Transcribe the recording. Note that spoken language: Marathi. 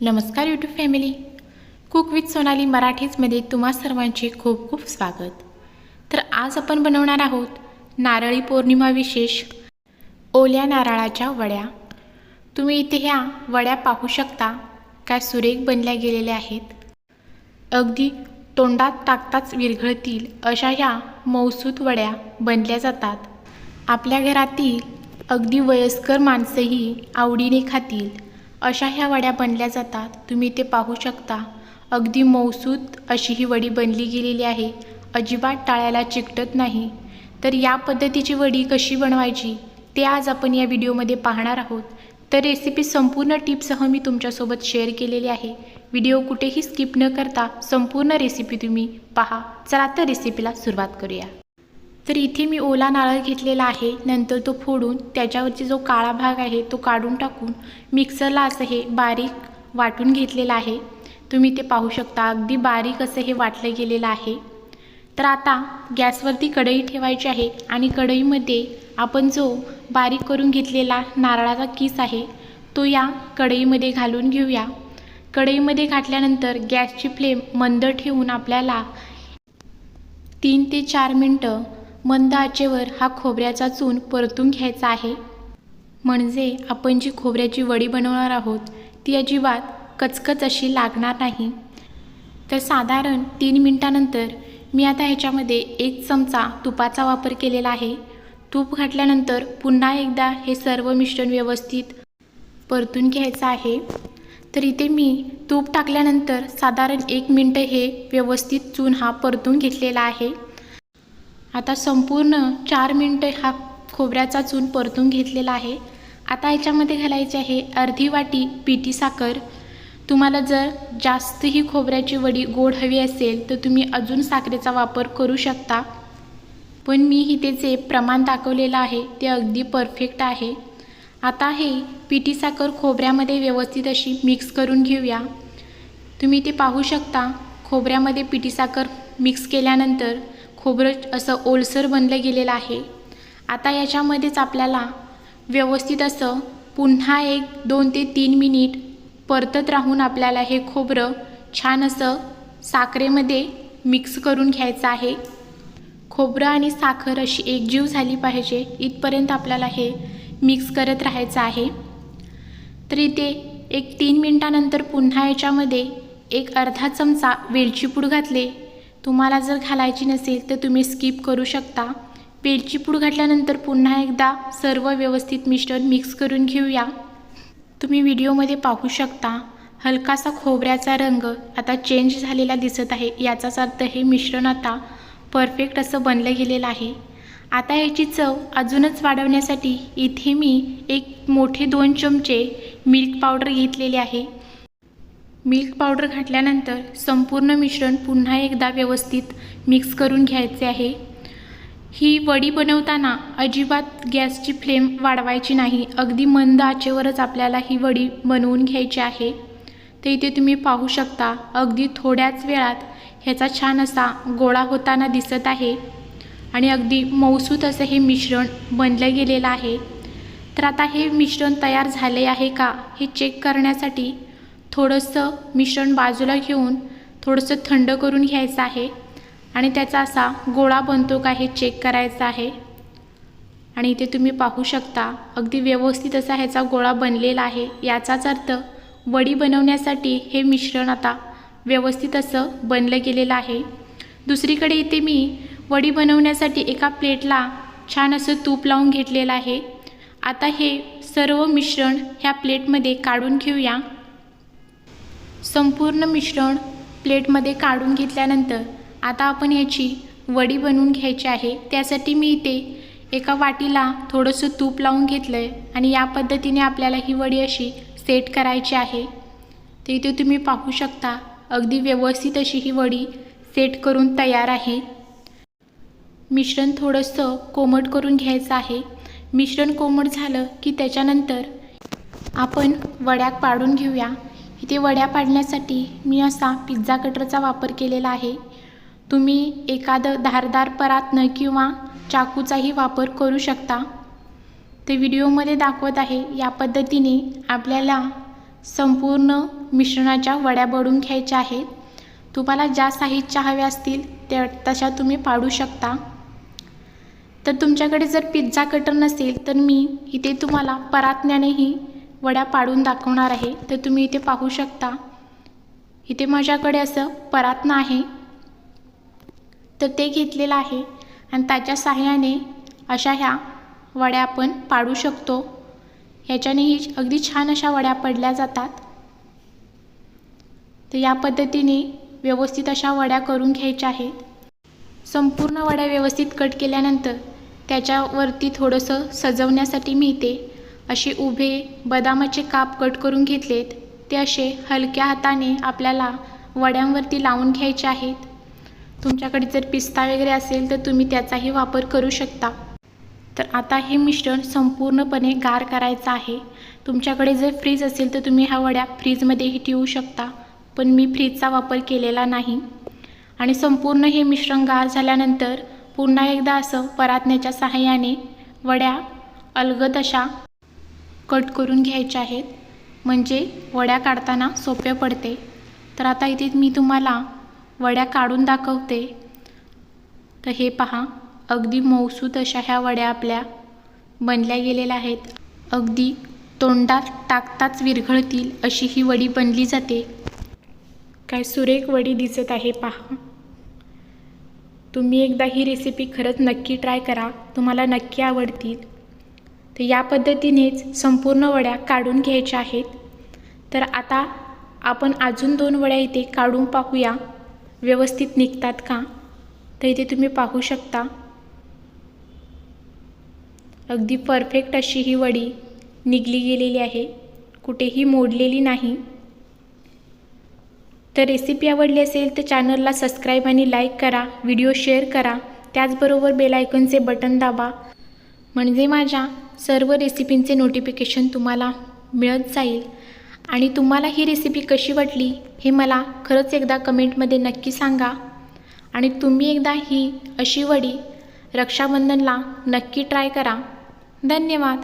नमस्कार YouTube family cook with Sonali मराठीजमध्ये तुम्हा सर्वांचे खूप खूप स्वागत. तर आज आपण बनवणार आहोत नारळी पौर्णिमा विशेष ओल्या नारळाच्या वड्या. तुम्ही इथे ह्या वड्या पाहू शकता काय सुरेख बनल्या गेलेल्या आहेत. अगदी तोंडात टाकताच विरघळतील अशा ह्या मौसूद वड्या बनल्या जातात. आपल्या घरातील अगदी वयस्कर माणसंही आवडीने खातील. अशा ह्या वड्या बनल्या जातात. तुम्ही ते पाहू शकता. अगदी मौसूद अशी ही वडी बनली गेलेली आहे. अजिबात टाळ्याला चिकटत नाही. तर या पद्धतीची वडी कशी बनवायची ते आज आपण या व्हिडिओमध्ये पाहणार आहोत. तर रेसिपी संपूर्ण टिपसह मी तुमच्यासोबत शेअर केलेली आहे. व्हिडिओ कुठेही स्किप न करता संपूर्ण रेसिपी तुम्ही पहा. चला तर रेसिपीला सुरुवात करूया. तर इथे मी ओला नारळ घेतलेला आहे. नंतर तो फोडून त्याच्यावरची जो काळा भाग आहे तो काढून टाकून मिक्सरला असं हे बारीक वाटून घेतलेलं आहे. तुम्ही ते पाहू शकता. अगदी बारीक असं हे वाटलं गेलेलं आहे. तर आता गॅसवरती कढई ठेवायची आहे आणि कढईमध्ये आपण जो बारीक करून घेतलेला नारळाचा किस आहे तो या कढईमध्ये घालून घेऊया. कढईमध्ये घातल्यानंतर गॅसची फ्लेम मंद ठेवून आपल्याला तीन ते चार मिनटं मंद आचेवर हा खोबऱ्याचा चून परतून घ्यायचा आहे. म्हणजे आपण जी खोबऱ्याची वडी बनवणार आहोत ती अजिबात कचकच अशी लागणार नाही. तर साधारण तीन मिनटानंतर मी आता ह्याच्यामध्ये एक चमचा तुपाचा वापर केलेला आहे. तूप घातल्यानंतर पुन्हा एकदा हे सर्व मिश्रण व्यवस्थित परतून घ्यायचं आहे. तर इथे मी तूप टाकल्यानंतर साधारण एक मिनटं हे व्यवस्थित चून हा परतून घेतलेला आहे. आता संपूर्ण चार मिनटं हा खोबऱ्याचा चून परतून घेतलेला आहे. आता याच्यामध्ये घालायची आहे अर्धी वाटी पिठी साखर. तुम्हाला जर जास्त ही खोबऱ्याची वडी गोड हवी असेल तर तुम्ही अजून साखरेचा वापर करू शकता. पण मी इथे जे प्रमाण दाखवलेलं आहे ते अगदी परफेक्ट आहे. आता हे पिठी साखर खोबऱ्यामध्ये व्यवस्थित अशी मिक्स करून घेऊया. तुम्ही ते पाहू शकता खोबऱ्यामध्ये पिठी साखर मिक्स केल्यानंतर खोबरं असं ओलसर बनलं गेलेलं आहे. आता याच्यामध्येच आपल्याला व्यवस्थित असं पुन्हा एक दोन ते तीन मिनिट परतत राहून आपल्याला हे खोबरं छान असं साखरेमध्ये मिक्स करून घ्यायचं आहे. खोबरं आणि साखर अशी एकजीव झाली पाहिजे इथपर्यंत आपल्याला हे मिक्स करत राहायचं आहे. तर इथे एक तीन मिनटानंतर पुन्हा याच्यामध्ये एक अर्धा चमचा वेलची पूड घातले तुम्हाला जर घालायची नसेल तर तुम्ही स्किप करू शकता. वेलची पूड घातल्यानंतर पुन्हा एकदा सर्व व्यवस्थित मिश्रण मिक्स करून घेऊया. तुम्ही व्हिडिओमध्ये पाहू शकता हलकासा खोबऱ्याचा रंग आता चेंज झालेला दिसत आहे. याचाच अर्थ हे मिश्रण आता परफेक्ट असं बनलं गेलेलं आहे. आता याची चव अजूनच वाढवण्यासाठी इथे मी एक मोठे दोन चमचे मिल्क पावडर घेतलेले आहे. मिल्क पावडर घातल्यानंतर संपूर्ण मिश्रण पुन्हा एकदा व्यवस्थित मिक्स करून घ्यायचे आहे. ही वडी बनवताना अजिबात गॅसची फ्लेम वाढवायची नाही. अगदी मंद आचेवरच आपल्याला ही वडी बनवून घ्यायची आहे. तर इथे तुम्ही पाहू शकता. अगदी थोड्याच वेळात ह्याचा छान असा गोळा होताना दिसत आहे. आणि अगदी मौसूत असं हे मिश्रण बनलं गेलेलं आहे. तर आता हे मिश्रण तयार झाले आहे का हे चेक करण्यासाठी थोडंसं मिश्रण बाजूला घेऊन थोडंसं थंड करून घ्यायचं आहे. आणि त्याचा असा गोळा बनतो का हे चेक करायचं आहे. आणि इथे तुम्ही पाहू शकता अगदी व्यवस्थित असा ह्याचा गोळा बनलेला आहे. याचाच अर्थ वडी बनवण्यासाठी हे मिश्रण आता व्यवस्थित असं बनलं गेलेलं आहे. दुसरीकडे इथे मी वडी बनवण्यासाठी एका प्लेटला छान असं तूप लावून घेतलेलं आहे. आता हे सर्व मिश्रण ह्या प्लेटमध्ये काढून घेऊया. संपूर्ण मिश्रण प्लेटमध्ये काढून घेतल्यानंतर आता आपण याची वडी बनवून घ्यायची आहे. त्यासाठी मी इथे एका वाटीला थोडंसं तूप लावून घेतलं आहे आणि या पद्धतीने आपल्याला ही वडी अशी सेट करायची आहे. तर इथे तुम्ही पाहू शकता अगदी व्यवस्थित अशी ही वडी सेट करून तयार आहे. मिश्रण थोडंसं कोमट करून घ्यायचं आहे. मिश्रण कोमट झालं की त्याच्यानंतर आपण वड्या पाडून घेऊया. इथे वड्या पाडण्यासाठी मी असा पिझ्झा कटरचा वापर केलेला आहे. तुम्ही एखादं धारदार परातनं किंवा चाकूचाही वापर करू शकता. ते व्हिडिओमध्ये दाखवत आहे या पद्धतीने आपल्याला संपूर्ण मिश्रणाच्या वड्या बडून घ्यायच्या आहेत. तुम्हाला ज्या साहित्य हव्या असतील त्या तशा तुम्ही पाडू शकता. तर तुमच्याकडे जर पिझ्झा कटर नसेल तर मी इथे तुम्हाला परातण्यानेही वड्या पाडून दाखवणार आहे तर तुम्ही इथे पाहू शकता. इथे माझ्याकडे असं परातनं आहे तर ते घेतलेलं आहे आणि त्याच्या साहाय्याने अशा ह्या वड्या आपण पाडू शकतो. ह्याच्यानेही अगदी छान अशा वड्या पडल्या जातात. तर या पद्धतीने व्यवस्थित अशा वड्या करून घ्यायच्या आहेत. संपूर्ण वड्या व्यवस्थित कट केल्यानंतर त्याच्यावरती थोडंसं सजवण्यासाठी मी इथे असे उभे बदामाचे काप कट करून घेतलेत ते असे हलक्या हाताने आपल्याला वड्यांवरती लावून घ्यायचे आहेत. तुमच्याकडे जर पिस्ता वगैरे असेल तर तुम्ही त्याचाही वापर करू शकता. तर आता हे मिश्रण संपूर्णपणे गार करायचं आहे. तुमच्याकडे जर फ्रीज असेल तर तुम्ही ह्या वड्या फ्रीजमध्येही ठेवू शकता पण मी फ्रीजचा वापर केलेला नाही. आणि संपूर्ण हे मिश्रण गार झाल्यानंतर पुन्हा एकदा असं परातण्याच्या सहाय्याने वड्या अलगद अशा कट करून घ्यायचे आहेत. म्हणजे वड्या काढताना सोपे पडते. तर आता इथे मी तुम्हाला वड्या काढून दाखवते. तर हे पहा अगदी मौसूत अशा ह्या वड्या आपल्या बनल्या गेलेल्या आहेत. अगदी तोंडात टाकताच विरघळतील अशी ही वडी बनली जाते. काय सुरेख वडी दिसत आहे पहा. तुम्ही एकदा ही रेसिपी खरंच नक्की ट्राय करा. तुम्हाला नक्की आवडतील. तर या पद्धतीनेच संपूर्ण वड्या काढून घ्यायच्या आहेत. तर आता आपण अजून दोन वड्या इथे काढून पाहूया. व्यवस्थित निघतात का? तर इथे तुम्ही पाहू शकता. अगदी परफेक्ट अशी ही वडी निघली गेलेली आहे. कुठेही मोडलेली नाही. तर रेसिपी आवडली असेल तर चॅनलला सबस्क्राईब आणि लाईक करा. व्हिडिओ शेअर करा. त्याचबरोबर बेलायकनचे बटन दाबा. म्हणजे माझ्या सर्व रेसिपींचे नोटिफिकेशन तुम्हाला मिळत जाईल. आणि तुम्हाला ही रेसिपी कशी वाटली हे मला खरंच एकदा कमेंटमध्ये नक्की सांगा. आणि तुम्ही एकदा ही अशी वडी रक्षाबंधनला नक्की ट्राय करा. धन्यवाद.